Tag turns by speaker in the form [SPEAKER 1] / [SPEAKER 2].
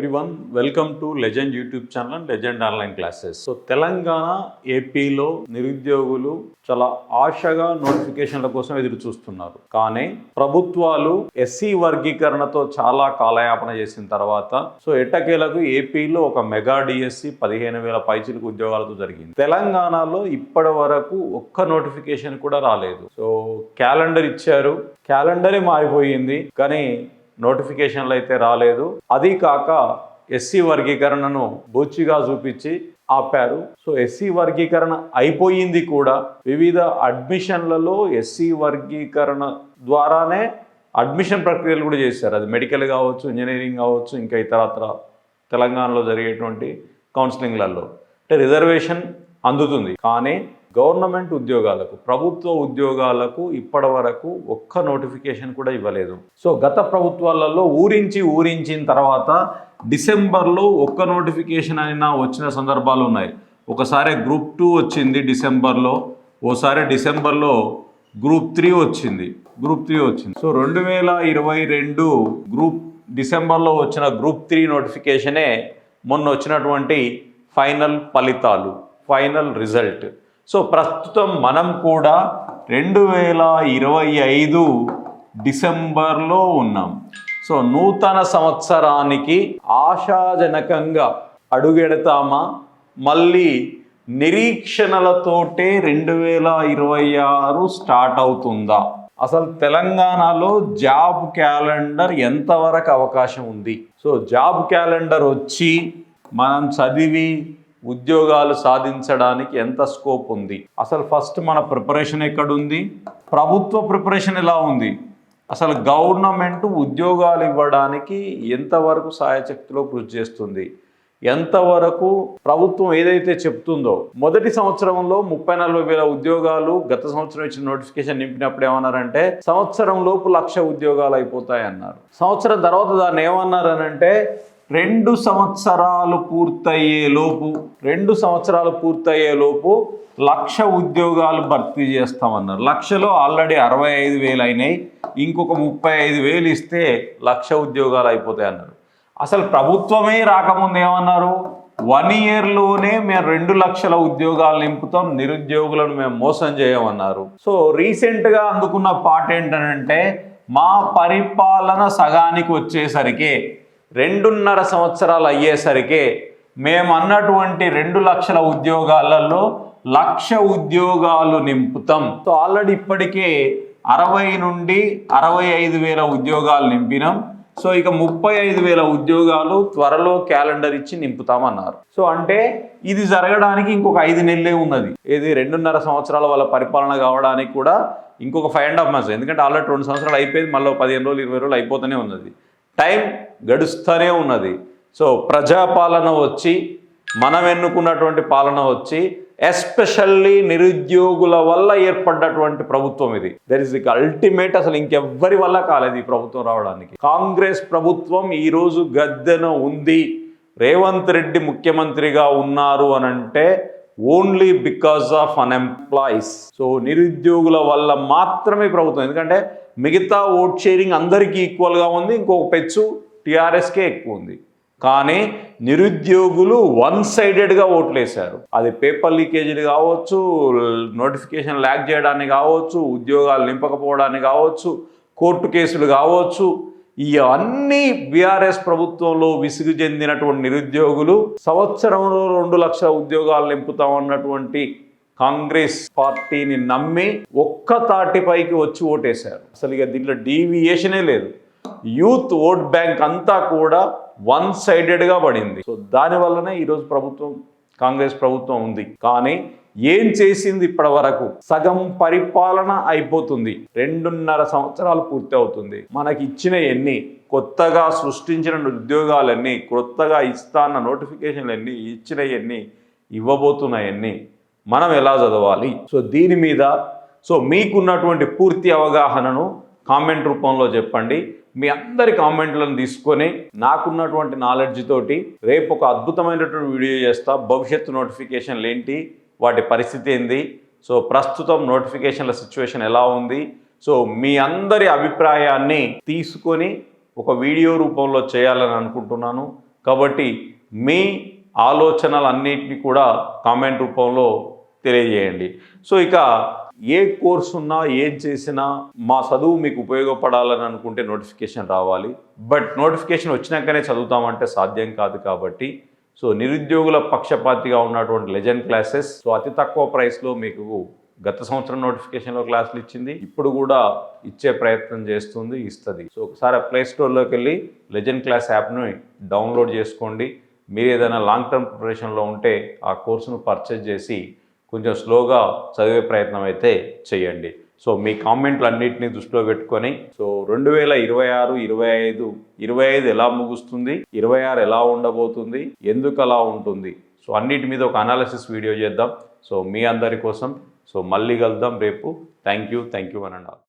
[SPEAKER 1] Everyone welcome to legend YouTube channel and legend online classes so Telangana ఏపీలో నిరుద్యోగులు చాలా ఆశగా నోటిఫికేషన్ల కోసం ఎదురు చూస్తున్నారు. కానీ ప్రభుత్వాలు ఎస్సీ వర్గీకరణతో చాలా కాలయాపన చేసిన తర్వాత సో ఎట్టకేలకు ఏపీలో ఒక మెగా డిఎస్సి పదిహేను వేల పైచిలకు ఉద్యోగాలతో జరిగింది. తెలంగాణలో ఇప్పటి వరకు ఒక్క నోటిఫికేషన్ కూడా రాలేదు. సో క్యాలెండర్ ఇచ్చారు. క్యాలెండరే మారిపోయింది. కానీ నోటిఫికేషన్లు అయితే రాలేదు. అది కాక ఎస్సీ వర్గీకరణను బొచ్చిగా చూపించి ఆపారు. సో ఎస్సీ వర్గీకరణ అయిపోయింది కూడా. వివిధ అడ్మిషన్లలో ఎస్సీ వర్గీకరణ ద్వారానే అడ్మిషన్ ప్రక్రియలు కూడా చేశారు. అది మెడికల్ కావచ్చు ఇంజనీరింగ్ కావచ్చు ఇంకా ఇతరత్ర తెలంగాణలో జరిగేటువంటి కౌన్సిలింగ్లలో. అంటే రిజర్వేషన్ అందుతుంది. కానీ గవర్నమెంట్ ఉద్యోగాలకు ప్రభుత్వ ఉద్యోగాలకు ఇప్పటి వరకు ఒక్క నోటిఫికేషన్ కూడా ఇవ్వలేదు. సో గత ప్రభుత్వాలలో ఊరించి ఊరించిన తర్వాత డిసెంబర్లో ఒక్క నోటిఫికేషన్ అయినా వచ్చిన సందర్భాలు ఉన్నాయి. ఒకసారి గ్రూప్ టూ వచ్చింది డిసెంబర్లో ఓసారి డిసెంబర్లో గ్రూప్ త్రీ వచ్చింది గ్రూప్ త్రీ వచ్చింది. సో రెండు వేల ఇరవై రెండు గ్రూప్ డిసెంబర్లో వచ్చిన గ్రూప్ త్రీ నోటిఫికేషనే మొన్న వచ్చినటువంటి ఫైనల్ ఫలితాలు ఫైనల్ రిజల్ట్. సో ప్రస్తుతం మనం కూడా రెండు వేల ఇరవై ఐదు డిసెంబర్లో ఉన్నాం. సో నూతన సంవత్సరానికి ఆశాజనకంగా అడుగెడతామా? మళ్ళీ నిరీక్షణలతోటే రెండు వేల ఇరవై ఆరు స్టార్ట్ అవుతుందా? అసలు తెలంగాణలో జాబ్ క్యాలెండర్ ఎంతవరకు అవకాశం ఉంది? సో జాబ్ క్యాలెండర్ వచ్చి మనం చదివి ఉద్యోగాలు సాధించడానికి ఎంత స్కోప్ ఉంది? అసలు ఫస్ట్ మన ప్రిపరేషన్ ఎక్కడుంది? ప్రభుత్వ ప్రిపరేషన్ ఎలా ఉంది? అసలు గవర్నమెంట్ ఉద్యోగాలు ఇవ్వడానికి ఎంతవరకు సాయశక్తిలో కృషి చేస్తుంది? ఎంతవరకు ప్రభుత్వం ఏదైతే చెప్తుందో మొదటి సంవత్సరంలో ముప్పై నలభై వేల ఉద్యోగాలు గత సంవత్సరం ఇచ్చిన నోటిఫికేషన్ నింపినప్పుడు ఏమన్నారంటే సంవత్సరం లోపు లక్ష ఉద్యోగాలు అయిపోతాయి అన్నారు సంవత్సరం తర్వాత దాన్ని ఏమన్నారనంటే రెండు సంవత్సరాలు పూర్తయ్యే లోపు రెండు సంవత్సరాలు పూర్తయ్యే లోపు లక్ష ఉద్యోగాలు భర్తీ చేస్తామన్నారు. లక్షలో ఆల్రెడీ అరవై ఐదు వేలు అయినాయి. ఇంకొక ముప్పై ఐదు వేలు ఇస్తే లక్ష ఉద్యోగాలు అయిపోతాయి అన్నారు. అసలు ప్రభుత్వమే రాకముందు ఏమన్నారు? వన్ ఇయర్లోనే మేము రెండు లక్షల ఉద్యోగాలు నింపుతాం నిరుద్యోగులను మేము మోసం చేయమన్నారు. సో రీసెంట్గా అందుకున్న పాట ఏంటంటే మా పరిపాలన సగానికి వచ్చేసరికి రెండున్నర సంవత్సరాలు అయ్యేసరికి మేము అన్నటువంటి రెండు లక్షల ఉద్యోగాలలో లక్ష ఉద్యోగాలు నింపుతాం. సో ఆల్రెడీ ఇప్పటికే అరవై నుండి అరవై ఐదు వేల ఉద్యోగాలు నింపినాం. సో ఇక ముప్పై ఐదు వేల ఉద్యోగాలు త్వరలో క్యాలెండర్ ఇచ్చి నింపుతామన్నారు. సో అంటే ఇది జరగడానికి ఇంకొక ఐదు నెలలే ఉన్నది. ఇది రెండున్నర సంవత్సరాల వాళ్ళ పరిపాలన కావడానికి కూడా ఇంకొక ఫైవ్ అండ్ హాఫ్ మంత్స్ ఎందుకంటే ఆల్రెడీ రెండు సంవత్సరాలు అయిపోయింది మళ్ళీ పదిహేను రోజులు ఇరవై రోజులు అయిపోతూనే ఉన్నది. టైం గడుస్తూనే ఉన్నది. సో ప్రజాపాలన వచ్చి మనం ఎన్నుకున్నటువంటి పాలన వచ్చి ఎస్పెషల్లీ నిరుద్యోగుల వల్ల ఏర్పడ్డటువంటి ప్రభుత్వం ఇది. దర్ ఇస్ అల్టిమేట్ అసలు ఇంకెవ్వరి వల్ల కాలేదు ఈ ప్రభుత్వం రావడానికి. కాంగ్రెస్ ప్రభుత్వం ఈరోజు గద్దెన ఉంది. రేవంత్ రెడ్డి ముఖ్యమంత్రిగా ఉన్నారు అని అంటే only because of unemployees so నిరుద్యోగుల వల్ల మాత్రమే ప్రభుత్వం. ఎందుకంటే మిగతా ఓట్ షేరింగ్ అందరికీ ఈక్వల్గా ఉంది ఇంకొక పెచ్చు టీఆర్ఎస్కే ఎక్కువ ఉంది. కానీ నిరుద్యోగులు వన్ సైడెడ్గా ఓట్లేశారు అది పేపర్ లీకేజీలు కావచ్చు నోటిఫికేషన్ ల్యాక్ చేయడానికి కావచ్చు ఉద్యోగాలు నింపకపోవడానికి కావచ్చు కోర్టు కేసులు కావచ్చు ఇవన్నీ బీఆర్ఎస్ ప్రభుత్వంలో విసుగు చెందినటువంటి నిరుద్యోగులు సంవత్సరంలో రెండు లక్షల ఉద్యోగాలు నింపుతామన్నటువంటి కాంగ్రెస్ పార్టీని నమ్మి ఒక్క తాటిపైకి వచ్చి ఓటేశారు. అసలు ఇక దీంట్లో డీవియేషనే లేదు. యూత్ ఓట్ బ్యాంక్ అంతా కూడా వన్ సైడెడ్గా పడింది. సో దానివల్లనే ఈరోజు ప్రభుత్వం కాంగ్రెస్ ప్రభుత్వం ఉంది. కానీ ఏం చేసింది ఇప్పటి వరకు సగం పరిపాలన అయిపోతుంది. రెండున్నర సంవత్సరాలు పూర్తి అవుతుంది మనకి ఇచ్చిన ఎన్ని కొత్తగా సృష్టించిన ఉద్యోగాలన్నీ కొత్తగా ఇస్తాన్న నోటిఫికేషన్లన్నీ ఇచ్చినవన్నీ ఇచ్చిన ఇవ్వబోతున్నాయన్ని మనం ఎలా చదవాలి? సో దీని మీద సో మీకున్నటువంటి పూర్తి అవగాహనను కామెంట్ రూపంలో చెప్పండి. మీ అందరి కామెంట్లను తీసుకొని నాకున్నటువంటి నాలెడ్జ్ తోటి రేపు ఒక అద్భుతమైనటువంటి వీడియో చేస్తా. భవిష్యత్తు నోటిఫికేషన్లు ఏంటి? వాటి పరిస్థితి ఏంది? సో ప్రస్తుతం నోటిఫికేషన్ల సిచ్యువేషన్ ఎలా ఉంది? సో మీ అందరి అభిప్రాయాన్ని తీసుకొని ఒక వీడియో రూపంలో చేయాలని అనుకుంటున్నాను. కాబట్టి మీ ఆలోచనలన్నింటినీ కూడా కామెంట్ రూపంలో తెలియజేయండి. సో ఇక ఏ కోర్స్ ఉన్నా ఏం చేసినా మా చదువు మీకు ఉపయోగపడాలని అనుకుంటే నోటిఫికేషన్ రావాలి. బట్ నోటిఫికేషన్ వచ్చినాకనే చదువుతామంటే సాధ్యం కాదు కాబట్టి సో నిరుద్యోగుల పక్షపాతిగా ఉన్నటువంటి లెజెండ్ క్లాసెస్. సో అతి తక్కువ ప్రైస్లో మీకు గత సంవత్సరం నోటిఫికేషన్లో క్లాసులు ఇచ్చింది. ఇప్పుడు కూడా ఇచ్చే ప్రయత్నం చేస్తుంది ఇస్తుంది. సో ఒకసారి ప్లే స్టోర్లోకి వెళ్ళి లెజెండ్ క్లాస్ యాప్ను డౌన్లోడ్ చేసుకోండి. మీరు ఏదైనా లాంగ్ టర్మ్ ప్రిపరేషన్లో ఉంటే ఆ కోర్సును పర్చేజ్ చేసి కొంచెం స్లోగా చదివే ప్రయత్నం అయితే చేయండి. సో మీ కామెంట్లు అన్నింటినీ దృష్టిలో పెట్టుకొని సో రెండు వేల ఇరవై ఆరు ఇరవై ఐదు ఇరవై ఐదు ఎలా ముగుస్తుంది ఇరవై ఆరు ఎలా ఉండబోతుంది ఎందుకు అలా ఉంటుంది సో అన్నిటి మీద ఒక అనాలిసిస్ వీడియో చేద్దాం. సో మీ అందరి కోసం సో మళ్ళీ కలుద్దాం రేపు. థ్యాంక్ యూ థ్యాంక్ యూ అనండి